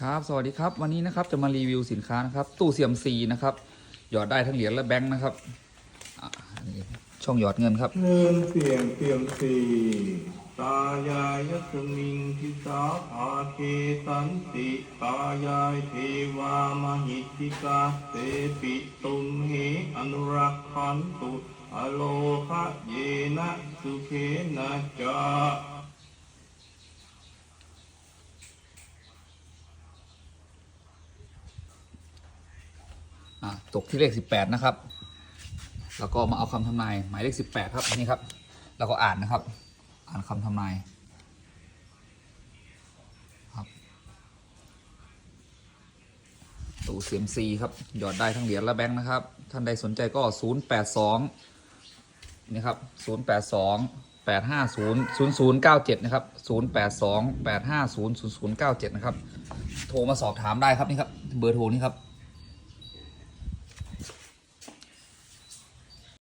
ครับสวัสดีครับ วันนี้นะครับจะมารีวิวสินค้านะครับตู้เสียมซีนะครับ หยอดได้ทั้งเหรียญและแบงค์นะครับอะนนี้ช่องหยอดเงินครับ เนินเสียงเสียมสีตายายยสมิงทิสาภาเคสันติตายายเทวามหิตติกาเสปิตุมเหอนุรักขันตุอโลคะเยนะสุเขนะจา ตกที่เลขสิบแปดนะครับ แล้วก็มาเอาคำทำนายหมายเลขสิบแปดครับนี่ครับ แล้วก็อ่านนะครับ อ่านคำทำนายครับตู้เสียมซีครับ หยอดได้ทั้งเหรียญและแบงค์นะครับ ท่านใดสนใจก็ศูนย์แปดสองนี่ครับศูนย์แปดสองแปดห้าศูนย์ศูนย์ศูนย์เก้าเจ็ดนะครับศูนย์แปดสองแปดห้าศูนย์ศูนย์ศูนย์เก้าเจ็ดนะครับ โทรมาสอบถามได้ครับนี่ครับ เบอร์โทรนี่ครับ